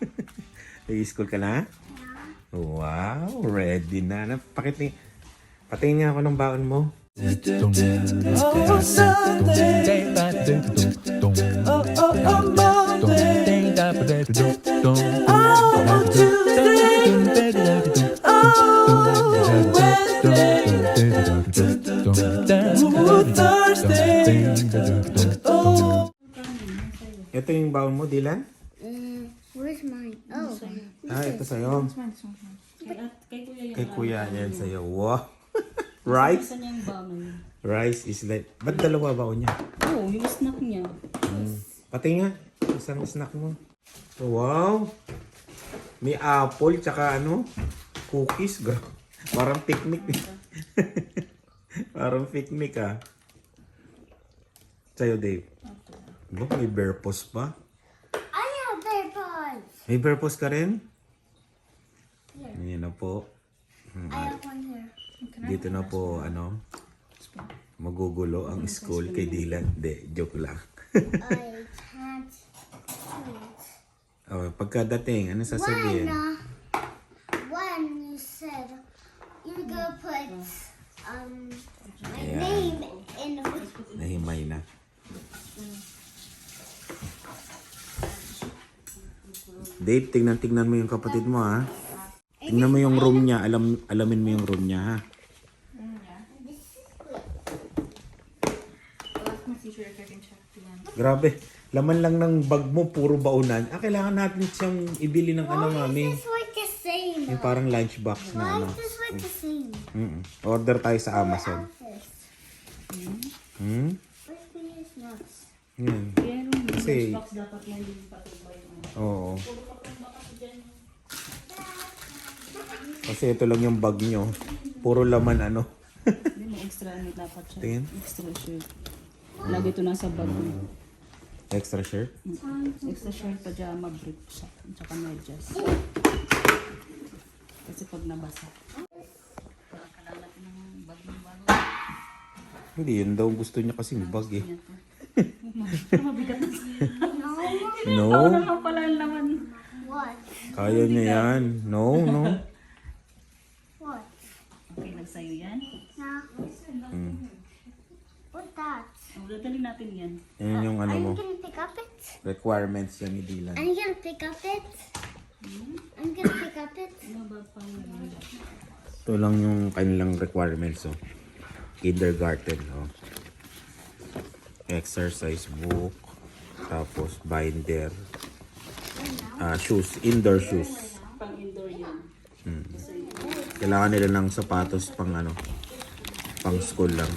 Nag-school ka na? Wow, ready na. na pakit Patingin nga ako ng baon mo. Ito yung baon mo, Dylan? Mm, where's mine? Oh, Ah, ito sa'yo. Kay, at, kay kuya yung Kay kuya yan sa'yo. Wow. Rice? Saan niya yung baon? Rice is like... Ba't dalawa baon niya? Oo, oh, yung snack niya. Pati nga, isang snack mo. Wow! May apple, tsaka ano, cookies. Gra- Parang picnic. Parang picnic ah. Sa'yo, Dave. Ba, may bear paws pa? I have bear paws. May bear paws ka rin? Ayan na po. One here. Dito na po, ano, magugulo ang school kay Dylan. Hindi, joke lang. I can't choose. oh, pagkadating, ano sasabihin? uh, when you said you're gonna put um my Yeah. name in the Nahimay na. Dave, tignan-tignan mo yung kapatid mo ha. Tingnan mo yung room niya. Alam, alamin mo yung room niya ha. Grabe. Laman lang ng bag mo, puro baunan. Ah, kailangan natin siyang ibili ng ano, mami. Like the same. Yung parang lunchbox na Why ano. is this like the same? Mm-mm. Order tayo sa Amazon. Hmm? Yan. Pero yung Kasi- box dapat yan yung patubay. Oo. Kasi ito lang yung bag nyo. Puro laman ano. Hindi mo extra ano dapat siya. Tingin. Extra shirt. Lagi ito nasa bag mo. Extra shirt. Extra shirt, pajama, brief, sa tsaka medyas. Kasi pag nabasa. Hindi, yun daw gusto niya kasing bag eh. Mabigat na siya. No, kaya niya yan. No, no. What? Okay lang sa'yo yan. Nah. Mm. What's that? O, dadali natin yan. Yan yung ano mo. you gonna pick up it? Requirements yan ni Dylan. You gonna pick up it? I'm gonna pick up it. Ano ba Ito lang yung kanilang requirements. Oh. Kindergarten. Oh. Exercise book. Tapos binder. Ah, shoes. Indoor shoes. pang indoor yan? Kailangan nila ng sapatos pang ano. Pang school lang.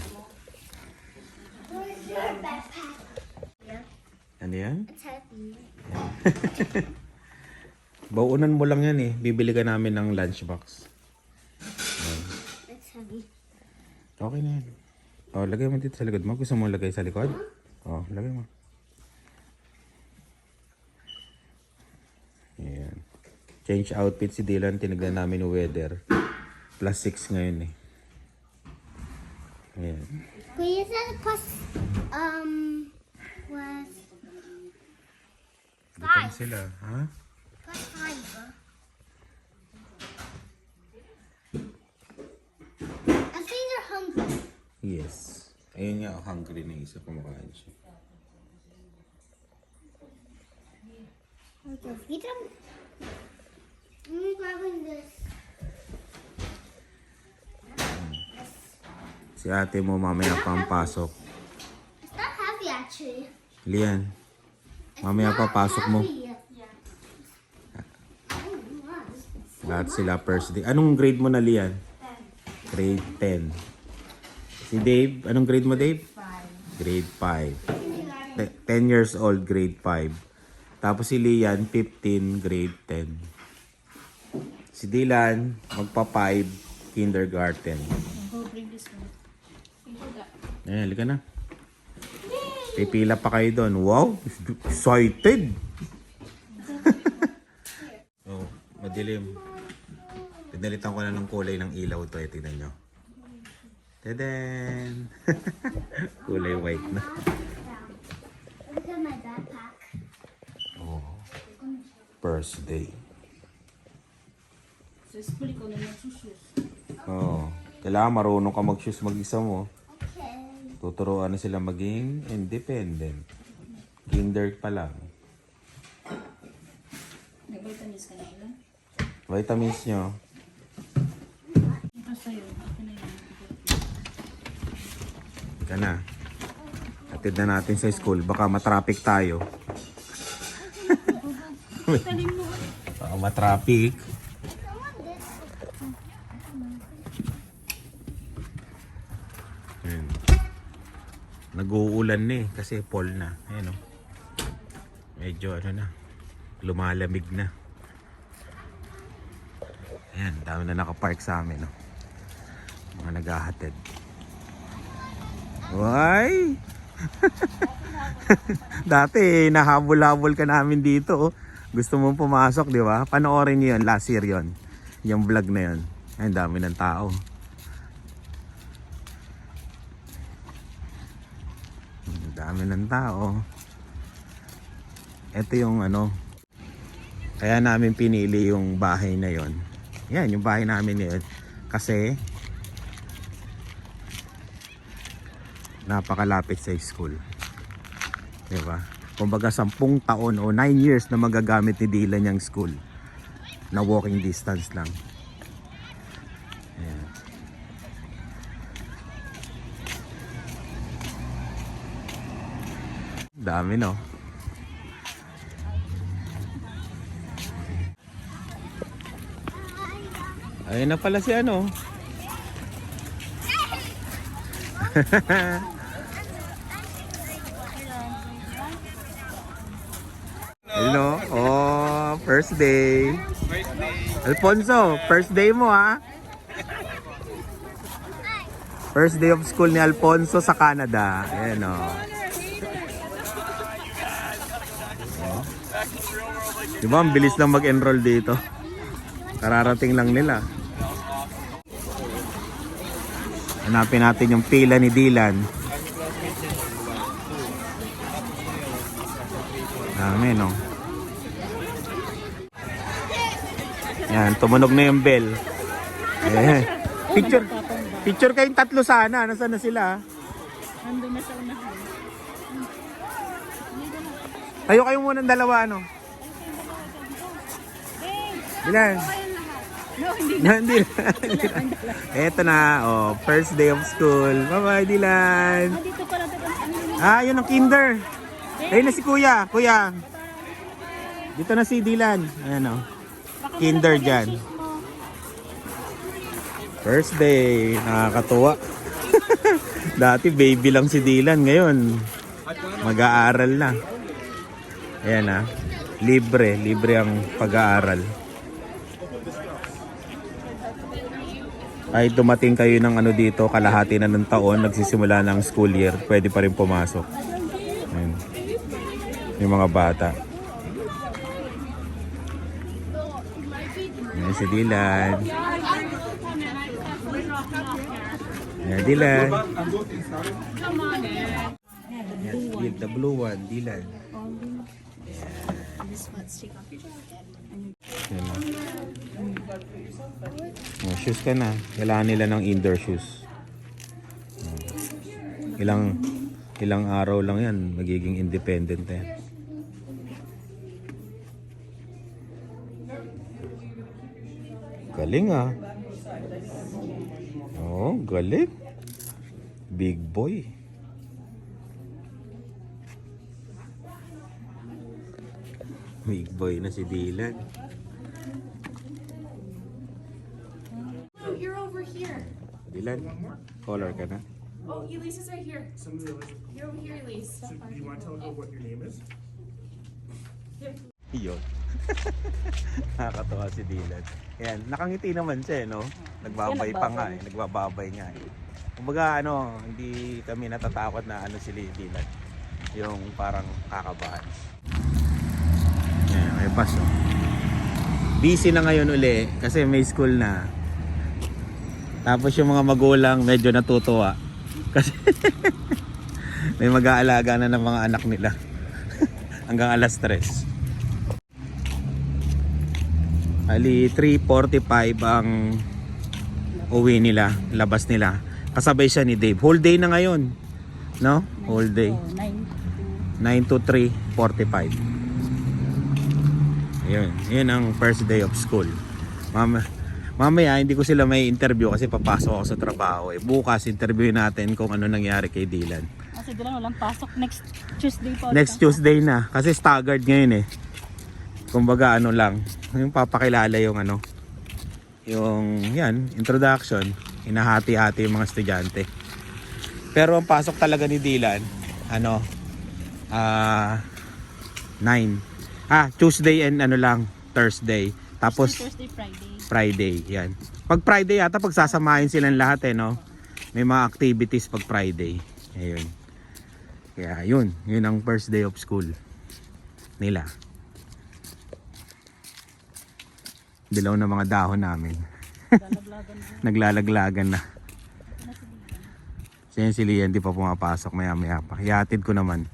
Where's your backpack? Yeah, Ano yan? it's heavy. Baunan mo lang yan eh. Bibili ka namin ng lunchbox. It's heavy. Okay na yan. Oh, lagay mo dito sa likod mo. Gusto mo lagay sa likod? Oh, lagay mo. Ayan. Change outfit si Dylan. Tinignan namin yung weather. Plus 6 ngayon eh. Ayan. Kuya said plus um was Gutom sila, ha? five. I think they're hungry. Yes. Ayun nga, hungry na isa. Kumakain siya. Okay, feed them. Let me this. Si ate mo mamaya pang pasok. It's not heavy actually. Lian, mamaya pa pasok mo. Lahat sila first day. Anong grade mo na, Lian? Grade 10. Si Dave, anong grade mo, Dave? Grade 5. Te- 10 years old, grade 5. Tapos si Lian, 15, grade 10. Si Dylan, magpa 5, kindergarten. Ayan, halika na. Pipila pa kayo doon. Wow, excited! oh, madilim. Pinalitan ko na ng kulay ng ilaw to. Eh, tignan nyo. Teden! kulay white na. Oh. First day. Sa school, ikaw na nagsusus. Oo. Kailangan marunong ka mag-shoes mag-isa mo. Tuturuan na sila maging independent. Kinder pa lang. Nag-vitamins ka na ilan? Vitamins nyo. Ito sa'yo. Ito na yan. Ka na. Atid na natin sa school. Baka matraffic tayo. Baka matraffic. Ayan. Nag-uulan na eh. Kasi fall na. Ayan o. Medyo ano na. Lumalamig na. Ayan. Dami na nakapark sa amin. No? Mga naghahatid. Why? Dati, nahabol-habol ka namin dito. oh. Gusto mong pumasok, di ba? Panoorin niyo yun, last year yon Yung vlog na yun. Ay, ang dami ng tao. Ang dami ng tao. Ito yung ano, kaya namin pinili yung bahay na yon. Yan, yung bahay namin yun. Kasi, napakalapit sa school. Di ba? Kumbaga sampung taon o 9 years na magagamit ni Dylan yung school. Na walking distance lang. Dami no. Ayun na pala si ano. Hello. Oh, first day. Alfonso, first day mo ha? First day of school ni Alfonso sa Canada. Ayan o. Oh. Di ang bilis lang mag-enroll dito. Kararating lang nila. Hanapin natin yung pila ni Dylan. Dami, no? Yan, tumunog na yung bell. Eh, picture, picture kayong tatlo sana. Nasaan na sila? Nandun na sa unahan. Tayo kayong muna ng dalawa, ano? Ilan? No, hindi. Na, hindi na. Eto na, oh, first day of school. Bye-bye, dito pala ito. Ano Ah, yun ang kinder. Ayun na si Kuya. Kuya. Dito na si Dylan. Ayan, oh. Kinder dyan. First day. Nakakatuwa. Dati baby lang si Dylan. Ngayon, mag-aaral na. Ayan ah. Libre. Libre ang pag-aaral. Kahit dumating kayo ng ano dito, kalahati na ng taon, nagsisimula ng school year, pwede pa rin pumasok. Ayan. Yung mga bata. Ayan si Dylan. Ayan, Dylan. Ayan, the blue one, Dylan. Oh, shoes ka na. Kailangan nila ng indoor shoes. Ilang ilang araw lang yan, magiging independent na yan. Galing ah. Oh, galing. Big boy. Big boy na si Dylan. Oh, you're over here. Dylan, color ka na. Oh, Elise is right here. You're over here, Elise. So do you want to tell her what your name is? Yun. Nakakatawa si Dylan. Ayan, nakangiti naman siya, eh, no? Nagbabay pa nga, eh. Nagbababay nga, eh. Kumbaga, ano, hindi kami natatakot na ano si Dylan. Yung parang kakabahan. May bus, oh. Busy na ngayon uli kasi may school na. Tapos yung mga magulang medyo natutuwa. Kasi may mag-aalaga na ng mga anak nila. Hanggang alas 3. Ali 3.45 ang uwi nila, labas nila. Kasabay siya ni Dave. Whole day na ngayon. No? Whole day. Oh, 9 9 to to 3.45. Ayun. Yun ang first day of school. Mama, mamaya hindi ko sila may interview kasi papasok ako sa trabaho. Eh. Bukas interview natin kung ano nangyari kay Dylan. Kasi Dylan walang pasok next Tuesday pa. Next Tuesday na kasi staggered ngayon eh. Kumbaga ano lang, yung papakilala yung ano, yung yan, introduction, hinahati-hati yung mga estudyante. Pero ang pasok talaga ni Dylan, ano, ah, 9. Ah, Tuesday and ano lang, Thursday. Tapos Thursday, Friday. Friday, yan. Pag Friday yata pagsasamahin silang lahat eh, no? May mga activities pag Friday. Ayun. Kaya yun, yun ang first day of school nila. Dilaw na mga dahon namin. Naglalaglagan na. Siya si Lian, di pa pumapasok maya maya pa. Ihatid ko naman.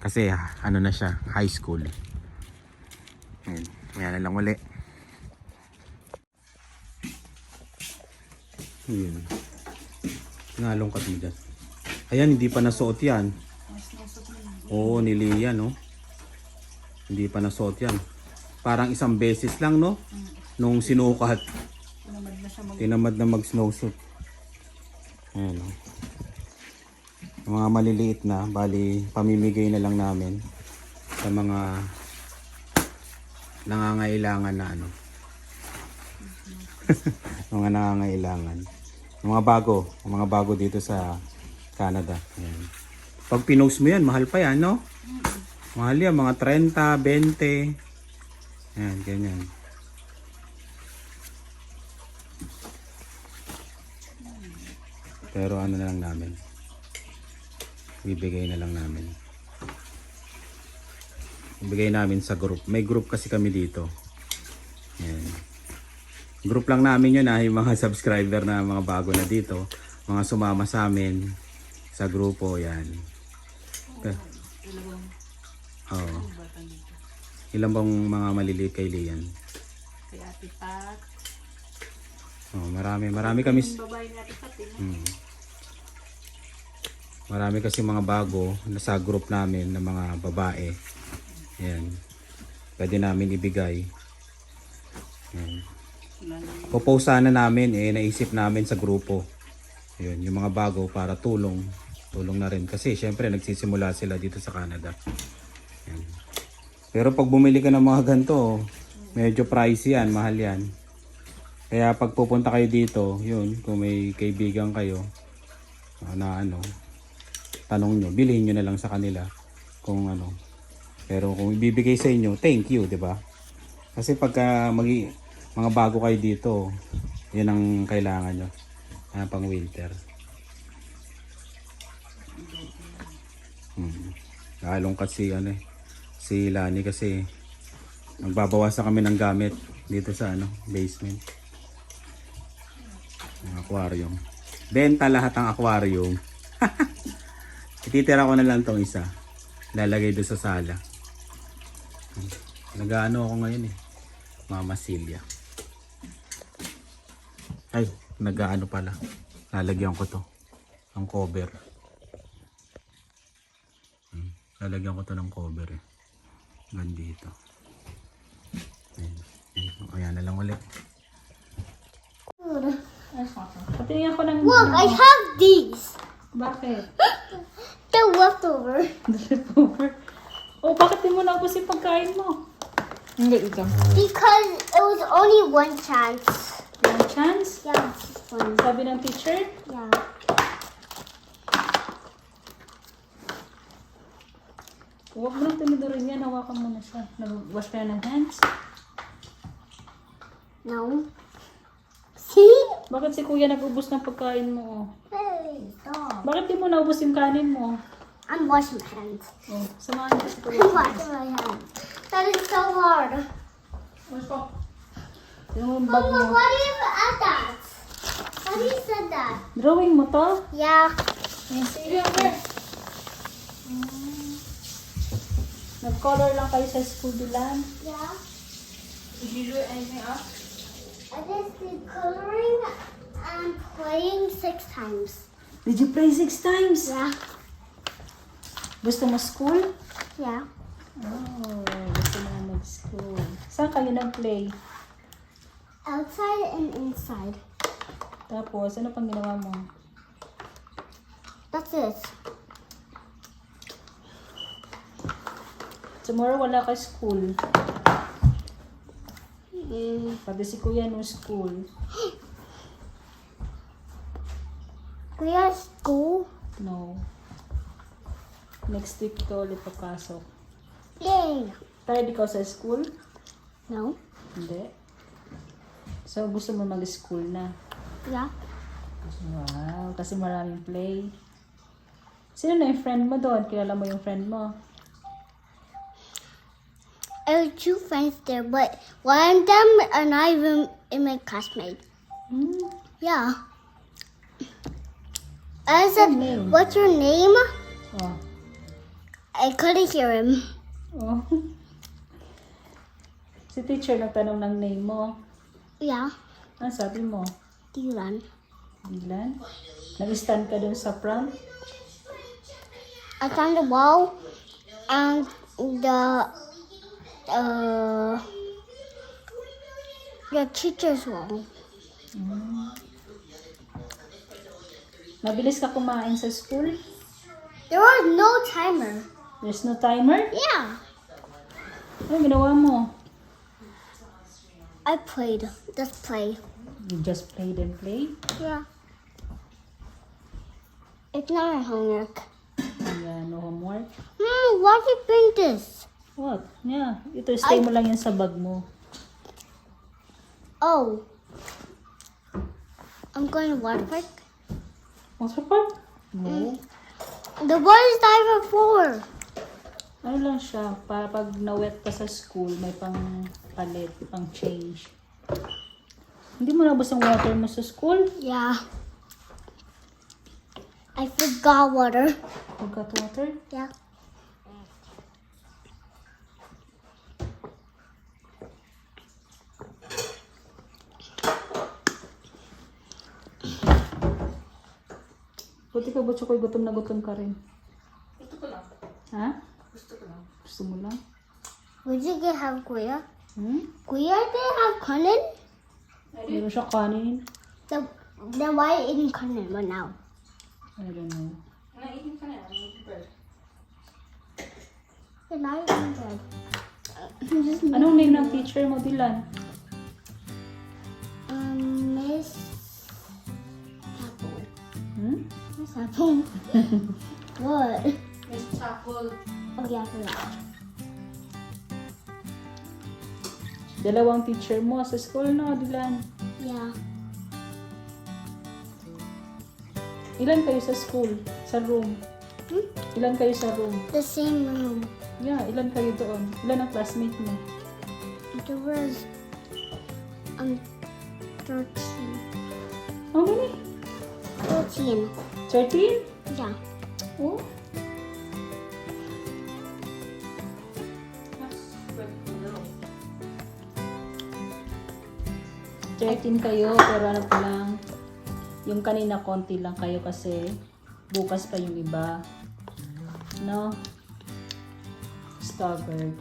Kasi ano na siya, high school. Ayun, maya na lang uli. Yun. Ngalong ka dyan. Ayan, hindi pa nasuot yan. Oo, ni Lian, no? Hindi pa nasuot yan. Parang isang beses lang, no? Nung sinukat. Tinamad na mag-snowsuit. Ayan, no? Yung mga maliliit na, bali, pamimigay na lang namin sa mga nangangailangan na ano. mga nangangailangan. Yung mga bago, yung mga bago dito sa Canada. Ayan. Pag pinost mo yan, mahal pa yan, no? Mahal yan, mga 30, 20. Ayan, ganyan. Pero ano na lang namin. Bibigay na lang namin. Ibigay namin sa group. May group kasi kami dito. Ayan. Group lang namin yun ah, yung mga subscriber na mga bago na dito. Mga sumama sa amin sa grupo, yan. Oo. Ilan bang mga maliliit kay Lian? Kay Ate Pat. Oh, marami, marami kami. Babae ni Ate Pat, eh. Hmm. Marami kasi mga bago na sa group namin ng mga babae. Yan. Pwede namin ibigay. Yan. Popost sana namin eh naisip namin sa grupo. Yun, yung mga bago para tulong. Tulong na rin kasi syempre nagsisimula sila dito sa Canada. Yan. Pero pag bumili ka ng mga ganito, medyo pricey yan, mahal yan. Kaya pag pupunta kayo dito, yun, kung may kaibigan kayo, ah, na ano, tanong nyo, bilhin nyo na lang sa kanila kung ano. Pero kung ibibigay sa inyo, thank you, di ba? Kasi pagka magi, mga bago kayo dito, yan ang kailangan nyo. Ah, pang winter. Hmm. Lalong kasi ano eh, si Lani kasi nagbabawasan kami ng gamit dito sa ano, basement. Ang aquarium. Benta lahat ang aquarium. Ititira ko na lang tong isa. Lalagay doon sa sala. Nag-ano ako ngayon eh. Mama Silya. Ay, nag-ano pala. Lalagyan ko to. Ang cover. Hmm, Lalagyan ko to ng cover eh. Nandito. Ayan. Ayan. Na lang ulit. Patingin ako ng... Look, I have these. Bakit? The leftover. Leftover. Oh, bakit di mo naubos yung pagkain mo? Hindi, ikaw. Because it was only one chance. One chance? Yeah, just one. Sabi ng teacher? Yeah. Huwag mo nang tinidurin yan. Hawakan mo na siya. Nag-wash ka ng hands. No. See? Bakit si kuya nag-ubos ng pagkain mo? oh? Hey, stop. Bakit di mo naubos yung kanin mo? I'm washing my hands. Oh, samahan ko si kuya. I'm washing my hands. That is so hard. Tingnan mo yung bag Mama, mo. why do you add that? You said that? Drawing mo to? Yeah. Okay. Nag-color lang kayo sa school dilan. Yeah. Did you do anything else? I just did coloring and playing six times. Did you play six times? Yeah. Gusto mo school? Yeah. Oh, gusto na mag-school. Saan kayo nag-play? Outside and inside. Tapos, ano pang ginawa mo? That's it. Tomorrow wala ka school. Mm. Pati si kuya no school. Kuya, school. No. Next week ka ulit papasok. Yay. Tired ikaw sa school? No. Hindi. So, gusto mo mag-school na? Yeah. Wow, kasi maraming play. Sino na yung friend mo doon? Kilala mo yung friend mo? I have two friends there, but one of them are not even in my classmate. Hmm? Yeah. I said, what's your name? Oh. I couldn't hear him. Oh. si teacher nagtanong ng name mo. Yeah. Ano sabi mo? Dylan. Dylan? Nag-stand ka doon sa prom? I found the wall and the uh the teacher's wall. Mabilis ka kumain sa school? There was no timer. There's no timer? Yeah. Ano ginawa mo? I played. Just play. You just played and play? Yeah. It's not my homework. Ayan, no homework. Hmm, why did you bring this? What? Yeah, ito stay Ay. mo lang yan sa bag mo. Oh. I'm going to water park. Water park? No. The boy is diver four. Ano lang siya, para pag na-wet ka sa school, may pang palit, pang change. Hindi mo nabos ang water mo sa school? Yeah. I forgot water. Forgot water? Yeah. Buti ka, Butcho, ko'y gutom na gutom ka rin. Gusto ko lang. Ha? Gusto ko lang. Gusto mo lang? Would you get have Kuya? Hmm? Kuya didn't have kanin? Meron siya kanin? The, then why are you eating kanin right now? I don't know. Naiinom ka na. I'm eating bread. You're not eating bread. Just Anong name ng teacher mo, Dylan? Um, Miss Apple. Hmm? Miss Apple. what? Oh yeah, I forgot. Dalawang teacher mo sa school, no, Dylan? Yeah. Ilan kayo sa school? Sa room? Hmm? Ilan kayo sa room? The same room. Yeah, ilan kayo doon? Ilan ang classmate mo? There was um thirteen. How many? Thirteen. 13? Yeah. Oh, 13 kayo, pero ano pa lang, yung kanina konti lang kayo kasi bukas pa yung iba. No? Staggered.